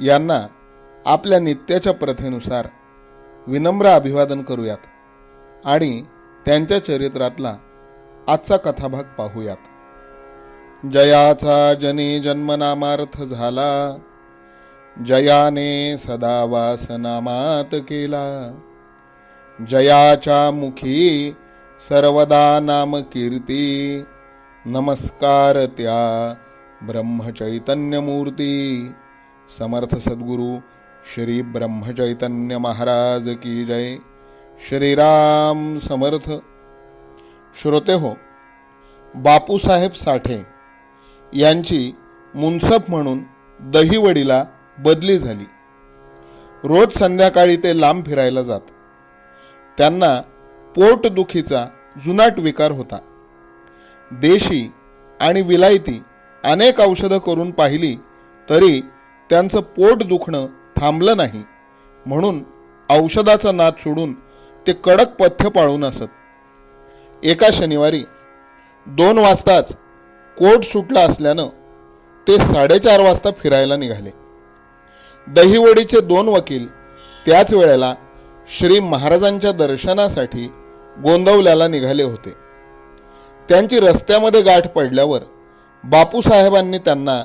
यांना आपल्या नित्याच्या प्रथेनुसार विनम्र अभिवादन करूयात आणि त्यांच्या चरित्रातला आजचा कथाभाग पाहूयात. जयाचा जनी जन्मनामार्थ झाला जयाने सदा वासनामात केला. जयाच्या मुखी सर्वदा नाम कीर्ती नमस्कार त्या ब्रह्मचैतन्यमूर्ती. मूर्ती समर्थ सद्गुरू श्री ब्रह्मचैतन्य महाराज की जय। श्रीराम समर्थ। श्रोते हो बापूसाहेब साठे यांची मुनसफ म्हणून दहीवडीला बदली झाली. रोज संध्याकाळी ते लांब फिरायला जात. त्यांना पोटदुखीचा जुनाट विकार होता. देशी आणि विलायती अनेक औषधं करून पाहिली तरी त्यांचं पोट दुखणं थांबलं नाही. म्हणून औषधाचा नाद सोडून ते कडक पथ्य पाळून असत. एका शनिवारी दोन वाजताच कोट सुटला असल्यानं ते साडेचार वाजता फिरायला निघाले. दहिवडीचे दोन वकील त्याच वेळेला श्री महाराजांच्या दर्शनासाठी गोंदवल्याला निघाले होते. त्यांची रस्त्यामध्ये गाठ पडल्यावर बापूसाहेबांनी त्यांना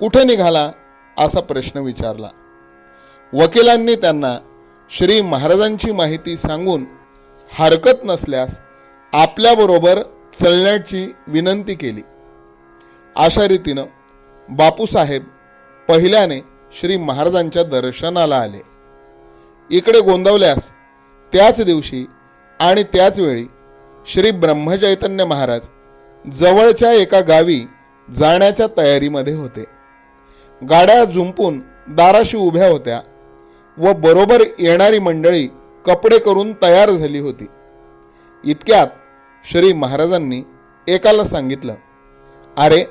कुठे निघाला? असा प्रश्न विचारला. वकिलांनी त्यांना श्री महाराजांची माहिती सांगून हरकत नसल्यास आपल्याबरोबर चलण्याची विनंती केली. अशा रीतीनं बापूसाहेब पहिल्याने श्री महाराजांच्या दर्शनाला आले. इकडे गोंदवल्यास त्याच दिवशी आणि त्याच वेळी श्री ब्रह्मचैतन्य महाराज जवळच्या एका गावी जाण्याच्या तयारीमध्ये होते. गाड्या झुंपून दाराशी उभ्या होत्या व बरोबर येणारी मंडळी कपडे करून तयार झाली होती. इतक्यात श्री महाराजांनी एकाला सांगितलं अरे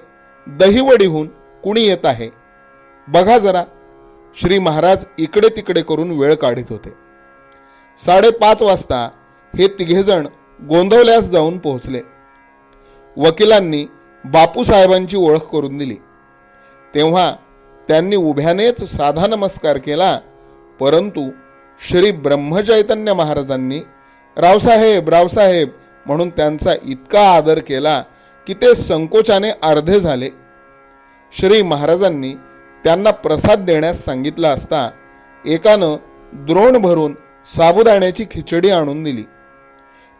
दहीवडीहून कुणी येत आहे? बघा जरा. श्री महाराज इकडे तिकडे करून वेळ काढत होते. साडेपाच वाजता हे तिघेजण गोंधवल्यास जाऊन पोहोचले. वकिलांनी बापूसाहेबांची ओळख करून दिली. तेव्हा त्यांनी उभ्यानेच साधा नमस्कार केला. परंतु श्री ब्रह्मचैतन्य महाराजांनी रावसाहेब रावसाहेब म्हणून त्यांचा इतका आदर केला की ते संकोचाने अर्धे झाले. श्री महाराजांनी त्यांना प्रसाद देण्यास सांगितला असता एकानं द्रोण भरून साबुदाण्याची खिचडी आणून दिली.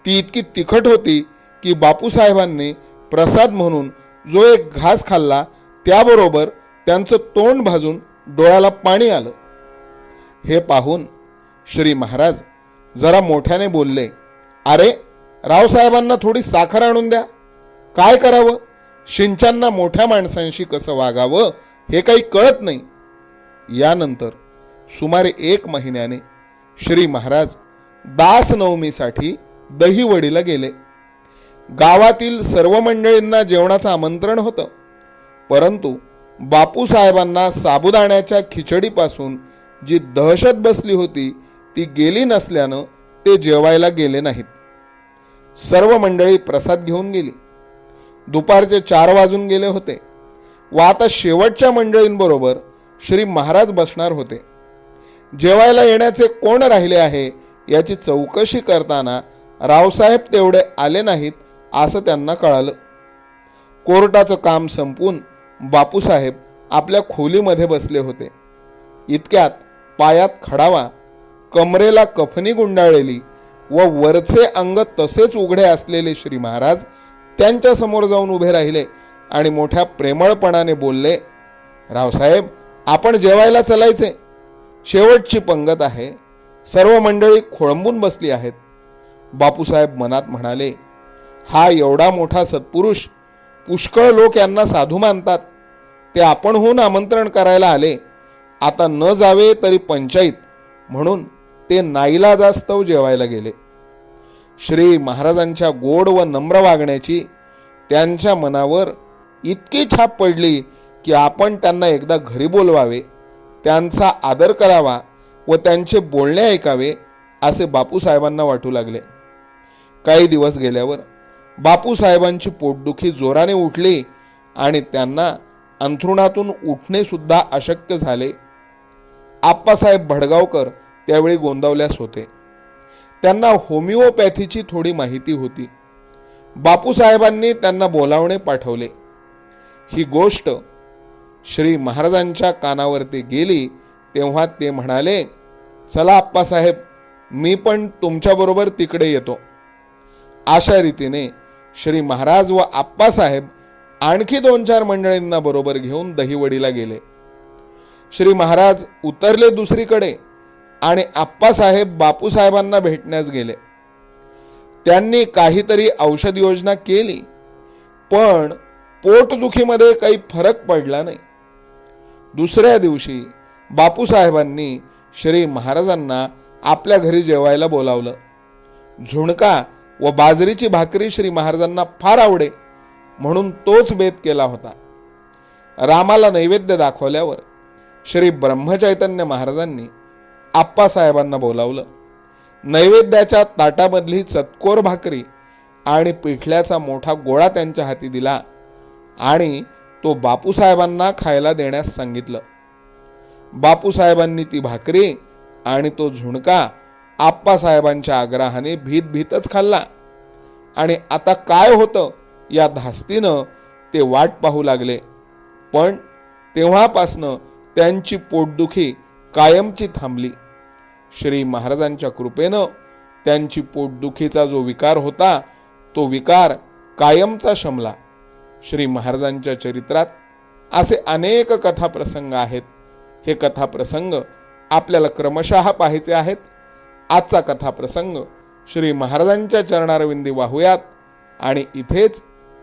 ती इतकी तिखट होती की बापूसाहेबांनी प्रसाद म्हणून जो एक घास खाल्ला त्याबरोबर त्यांचं तोंड भाजून डोळ्याला पाणी आलं. हे पाहून श्री महाराज जरा मोठ्याने बोलले अरे रावसाहेबांना थोडी साखर आणून द्या. काय करावं? शिंचांना मोठ्या माणसांशी कसं वागावं हे काही कळत नाही. यानंतर सुमारे एक महिन्याने श्री महाराज दासनवमीसाठी दहीवडीला गेले. गावातील सर्व मंडळींना जेवणाचं आमंत्रण होतं परंतु बापूसाहेबांना साबुदाण्याच्या खिचडीपासून जी दहशत बसली होती ती गेली नसल्यानं ते जेवायला गेले नाहीत. सर्व मंडळी प्रसाद घेऊन गेली. दुपारचे चार वाजून गेले होते. व आता शेवटच्या मंडळींबरोबर श्री महाराज बसणार होते. जेवायला येण्याचे कोण राहिले आहे याची चौकशी करताना रावसाहेब तेवढे आले नाहीत असं त्यांना कळालं. कोर्टाचं काम संपून बापूसाहेब आपल्या खोलीमध्ये बसले होते. इतक्यात पायात खडावा कमरेला कफनी गुंडाळलेली व वरचे अंग तसेच उघडे असलेले श्री महाराज त्यांच्यासमोर जाऊन उभे राहिले आणि मोठ्या प्रेमळपणाने बोलले रावसाहेब आपण जेवायला चलायचे. शेवटची पंगत आहे. सर्व मंडळी खोळंबून बसली आहेत. बापूसाहेब मनात म्हणाले हा एवढा मोठा सत्पुरुष पुष्कळ लोक यांना साधू मानतात. ते आपणहून आमंत्रण करायला आले. आता न जावे तरी पंचायत म्हणून ते नाईलाजास्तव जेवायला गेले. श्री महाराजांच्या गोड व नम्र वागण्याची त्यांच्या मनावर इतकी छाप पडली की आपण त्यांना एकदा घरी बोलवावे त्यांचा आदर करावा व त्यांचे बोलणे ऐकावे असे बापूसाहेबांना वाटू लागले. काही दिवस गेल्यावर बापूसाहेबांची पोटदुखी जोराने उठली आणि त्यांना अंथरुणातून उठणेसुद्धा अशक्य झाले. आप्पासाहेब भडगावकर त्यावेळी गोंदावल्यास होते. त्यांना होमिओपॅथीची थोडी माहिती होती. बापूसाहेबांनी त्यांना बोलावणे पाठवले. ही गोष्ट श्री महाराजांच्या कानावरती गेली तेव्हा ते म्हणाले चला आप्पासाहेब मी पण तुमच्याबरोबर तिकडे येतो. अशा रीतीने श्री महाराज व आप्पासाहेब आणखी दोन चार मंडळींना बरोबर घेऊन दहिवडीला गेले. श्री महाराज उतरले दुसरीकडे आणि आप्पासाहेब बापूसाहेबांना भेटण्यास गेले. त्यांनी काहीतरी औषध योजना केली पण पोटदुखीमध्ये काही फरक पडला नाही. दुसऱ्या दिवशी बापूसाहेबांनी श्री महाराजांना आपल्या घरी जेवायला बोलावलं. झुणका व बाजरीची भाकरी श्री महाराजांना फार आवडे. म्हणून तोच बेत केला होता. रामाला नैवेद्य दाखवल्यावर श्री ब्रह्मचैतन्य महाराजांनी आप्पासाहेबांना बोलावलं. नैवेद्याच्या ताटामधली चतकोर भाकरी आणि पिठल्याचा मोठा गोळा त्यांच्या हाती दिला आणि तो बापूसाहेबांना खायला देण्यास सांगितलं. बापूसाहेबांनी ती भाकरी आणि तो झुणका आप्पासाहेबांच्या आग्रहाने भीत भीतच खाल्ला. आणि आता काय होतं या धास्तीनं ते वाट पाहू लागले. पण तेव्हापासनं त्यांची पोटदुखी कायमची थांबली. श्री महाराजांच्या कृपेनं त्यांची पोटदुखीचा जो विकार होता तो विकार कायमचा शमला. श्री महाराजांच्या चरित्रात असे अनेक कथाप्रसंग आहेत. हे कथाप्रसंग आपल्याला क्रमशः पाहायचे आहेत. आजचा कथाप्रसंग श्री महाराजांच्या चरणारविंदी वाहूयात आणि इथेच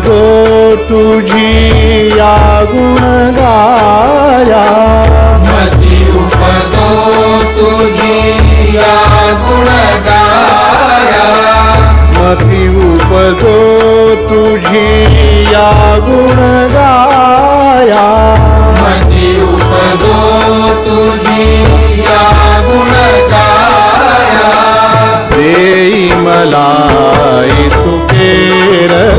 जो तुझी या गुण गाया मती उपजो तुझी या गुण गाया उपजो तुझी या गुण गाया देई मला तुकेर